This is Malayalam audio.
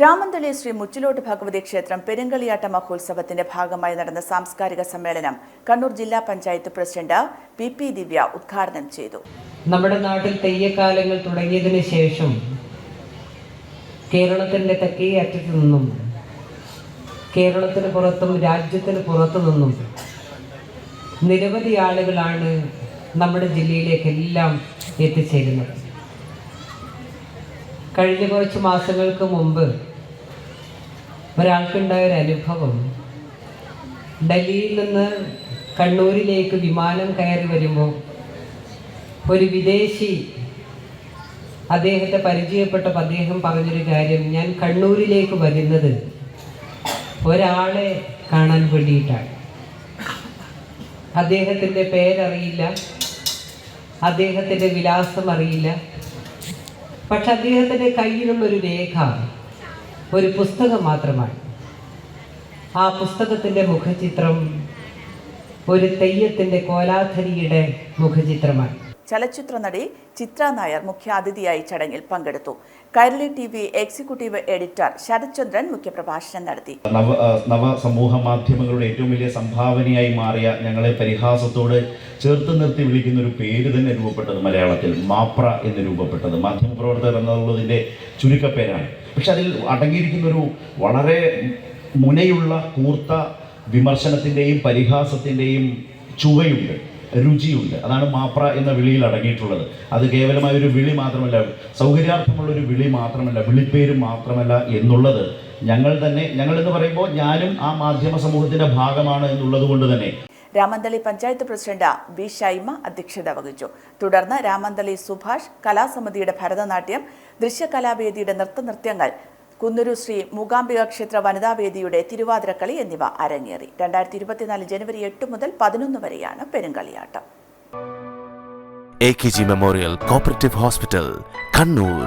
രാമന്തളി ശ്രീ മുച്ചിലോട്ട് ഭഗവതി ക്ഷേത്രം പെരുങ്കളിയാട്ട മഹോത്സവത്തിന്റെ ഭാഗമായി നടന്ന സാംസ്കാരിക സമ്മേളനം കണ്ണൂർ ജില്ലാ panchayat president P P Divya ഉദ്ഘാടനം ചെയ്തു. നമ്മുടെ നാട്ടിൽ തെയ്യക്കാലങ്ങൾ തുടങ്ങിയതിന് ശേഷം കേരളത്തിന്റെ തെക്കേ അറ്റത്തു നിന്നും കേരളത്തിന് പുറത്തും രാജ്യത്തിന് പുറത്തു നിന്നും നിരവധി ആളുകളാണ് നമ്മുടെ ജില്ലയിലേക്കെല്ലാം എത്തിച്ചേരുന്നത്. കഴിഞ്ഞ കുറച്ച് മാസങ്ങൾക്ക് മുമ്പ് ഒരാൾക്കുണ്ടായ ഒരു അനുഭവം. ഡൽഹിയിൽ നിന്ന് കണ്ണൂരിലേക്ക് വിമാനം കയറി വരുമ്പോൾ ഒരു വിദേശി അദ്ദേഹത്തെ പരിചയപ്പെട്ടപ്പോൾ അദ്ദേഹം പറഞ്ഞൊരു കാര്യം ഞാൻ കണ്ണൂരിലേക്ക് വരുന്നത് ഒരാളെ കാണാൻ വേണ്ടിയിട്ടാണ്. അദ്ദേഹത്തിന്റെ പേരറിയില്ല അദ്ദേഹത്തിന്റെ വിലാസം അറിയില്ല പക്ഷെ അദ്ദേഹത്തിന്റെ കയ്യിലുള്ള ഒരു രേഖ ഒരു പുസ്തകം മാത്രമാണ്. ആ പുസ്തകത്തിന്റെ മുഖചിത്രം ഒരു തെയ്യത്തിന്റെ കോലാധരിയുടെ മുഖചിത്രമാണ്. ചലച്ചിത്ര നടി ചിത്ര നായർ മുഖ്യാതിഥിയായി ചടങ്ങിൽ പങ്കെടുത്തു. Kairali T V executive editor Sarathchandran മുഖ്യപ്രഭാഷണം നടത്തി. നവ സമൂഹ മാധ്യമങ്ങളുടെ ഏറ്റവും വലിയ സംഭാവനയായി മാറിയ ഞങ്ങളെ പരിഹാസത്തോട് ചേർത്ത് നിർത്തി വിളിക്കുന്ന ഒരു പേര് തന്നെ രൂപപ്പെട്ടത് മലയാളത്തിൽ മാപ്ര എന്ന് രൂപപ്പെട്ടത്. മാധ്യമപ്രവർത്തകർ എന്നുള്ളതിന്റെ ചുരുക്കപ്പേരാണ്. പക്ഷെ അതിൽ അടങ്ങിയിരിക്കുന്ന ഒരു വളരെ മുനയുള്ള കൂർത്ത വിമർശനത്തിന്റെയും പരിഹാസത്തിന്റെയും ചുവയുണ്ട്. രുചിയുണ്ട്. അതാണ് മാപ്ര എന്ന വിളിയിൽ അടങ്ങിയിട്ടുള്ളത്. അത് കേവലമായ ഒരു വിളി മാത്രമല്ല സൗകര്യാർത്ഥമുള്ള ഒരു വിളി മാത്രമല്ല വിളിപ്പേര് മാത്രമല്ല എന്നുള്ളത് ഞങ്ങൾ തന്നെ ഞങ്ങൾ എന്ന് പറയുമ്പോൾ ഞാനും ആ മാധ്യമ സമൂഹത്തിന്റെ ഭാഗമാണ് എന്നുള്ളത് കൊണ്ട് തന്നെ. രാമന്തളി പഞ്ചായത്ത് പ്രസിഡന്റ് ബി ഷൈമ അധ്യക്ഷത വഹിച്ചു. തുടർന്ന് രാമന്തളി സുഭാഷ് കലാസമിതിയുടെ ഭരതനാട്യം ദൃശ്യകലാവേദിയുടെ നൃത്തനൃത്യങ്ങൾ കുന്നൂരു ശ്രീ മൂകാംബിക ക്ഷേത്ര വനിതാവേദിയുടെ തിരുവാതിരക്കളി എന്നിവ അരങ്ങേറി. രണ്ടായിരത്തി ഇരുപത്തിനാല് ജനുവരി എട്ട് മുതൽ പതിനൊന്ന് വരെയാണ് Perumkaliyattam. A K G memorial cooperative hospital Kannur